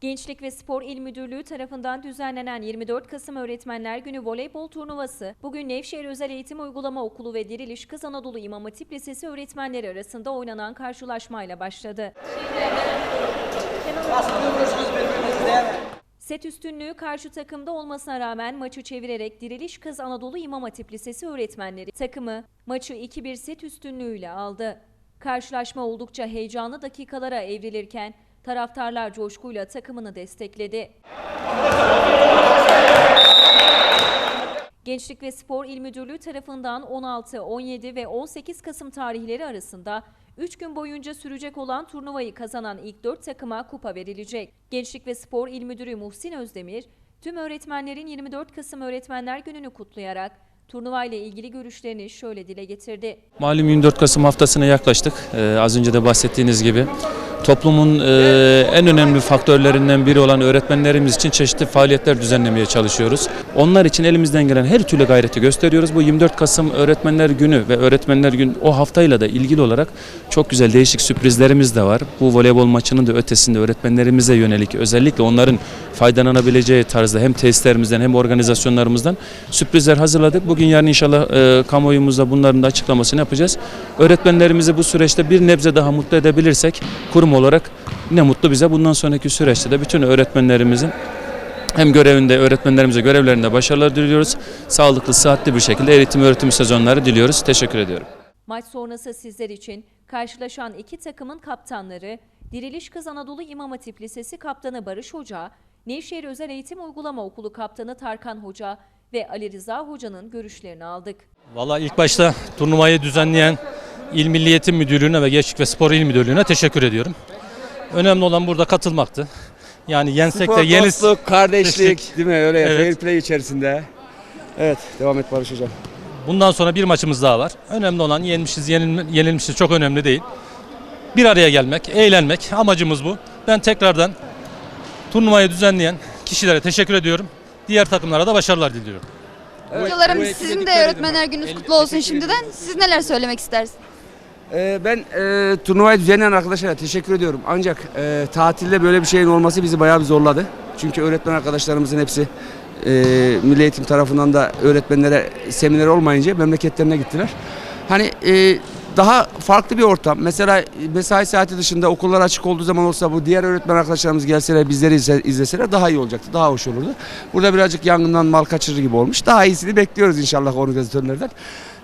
Gençlik ve Spor İl Müdürlüğü tarafından düzenlenen 24 Kasım Öğretmenler Günü voleybol turnuvası bugün Nevşehir Özel Eğitim Uygulama Okulu ve Diriliş Kız Anadolu İmam Hatip Lisesi öğretmenleri arasında oynanan karşılaşmayla başladı. Set üstünlüğü karşı takımda olmasına rağmen maçı çevirerek Diriliş Kız Anadolu İmam Hatip Lisesi öğretmenleri takımı maçı 2-1 set üstünlüğüyle aldı. Karşılaşma oldukça heyecanlı dakikalara evrilirken taraftarlar coşkuyla takımını destekledi. Gençlik ve Spor İl Müdürlüğü tarafından 16, 17 ve 18 Kasım tarihleri arasında 3 gün boyunca sürecek olan turnuvayı kazanan ilk 4 takıma kupa verilecek. Gençlik ve Spor İl Müdürü Muhsin Özdemir, tüm öğretmenlerin 24 Kasım Öğretmenler Günü'nü kutlayarak turnuvayla ilgili görüşlerini şöyle dile getirdi. Malum 24 Kasım haftasına yaklaştık. Ee, az önce de bahsettiğiniz gibi. Toplumun e, en önemli faktörlerinden biri olan öğretmenlerimiz için çeşitli faaliyetler düzenlemeye çalışıyoruz. Onlar için elimizden gelen her türlü gayreti gösteriyoruz. Bu 24 Kasım Öğretmenler Günü ve Öğretmenler Gün o haftayla da ilgili olarak çok güzel değişik sürprizlerimiz de var. Bu voleybol maçının da ötesinde öğretmenlerimize yönelik özellikle onların faydalanabileceği tarzda hem testlerimizden hem organizasyonlarımızdan sürprizler hazırladık. Bugün yarın inşallah e, kamuoyumuzda bunların da açıklamasını yapacağız. Öğretmenlerimizi bu süreçte bir nebze daha mutlu edebilirsek kurum olarak ne mutlu bize. Bundan sonraki süreçte de bütün öğretmenlerimizin hem görevinde öğretmenlerimize görevlerinde başarılar diliyoruz. Sağlıklı, sıhhatli bir şekilde eğitim öğretim sezonları diliyoruz. Teşekkür ediyorum. Maç sonrası sizler için karşılaşan iki takımın kaptanları Diriliş Kız Anadolu İmam Hatip Lisesi Kaptanı Barış Hoca, Nevşehir Özel Eğitim Uygulama Okulu Kaptanı Tarkan Hoca ve Ali Rıza Hoca'nın görüşlerini aldık. Valla ilk başta turnuvayı düzenleyen İl Milli Eğitim Müdürlüğü'ne ve Gençlik ve Spor İl Müdürlüğü'ne teşekkür ediyorum. Önemli olan burada katılmaktı. Yani yensek de Spor, yeniz... dostluk, kardeşlik Teşekkür. değil mi? Öyle Evet. fair play içerisinde. Evet, devam et Barış Hocam. Bundan sonra bir maçımız daha var. Önemli olan yenmişiz, yenilmişiz çok önemli değil. Bir araya gelmek, eğlenmek amacımız bu. Ben tekrardan turnuvayı düzenleyen kişilere teşekkür ediyorum. Diğer takımlara da başarılar diliyorum. Hocalarım sizin de öğretmenler gününüz kutlu olsun şimdiden. Siz neler söylemek istersiniz? Ee, ben e, turnuvayı düzenleyen arkadaşlara teşekkür ediyorum. Ancak e, tatilde böyle bir şeyin olması bizi bayağı bir zorladı. Çünkü öğretmen arkadaşlarımızın hepsi e, Milli Eğitim tarafından da öğretmenlere seminer olmayınca memleketlerine gittiler. Hani e, daha farklı bir ortam. Mesela mesai saati dışında okullar açık olduğu zaman olsa bu diğer öğretmen arkadaşlarımız gelseler bizleri izle- izleseler daha iyi olacaktı. Daha hoş olurdu. Burada birazcık yangından mal kaçırır gibi olmuş. Daha iyisini bekliyoruz inşallah organizatörlerden.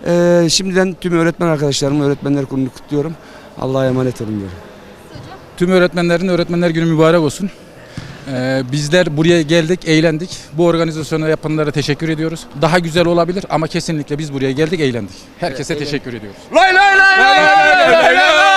Ee, şimdiden tüm öğretmen arkadaşlarımı öğretmenler gününü kutluyorum. Allah'a emanet olun diyorum. Tüm öğretmenlerin öğretmenler günü mübarek olsun. Ee, bizler buraya geldik, eğlendik. Bu organizasyonu yapanlara teşekkür ediyoruz. Daha güzel olabilir ama kesinlikle biz buraya geldik, eğlendik. Herkese teşekkür ediyoruz. Lay lay lay lay lay lay lay lay. 50 yaş grubu.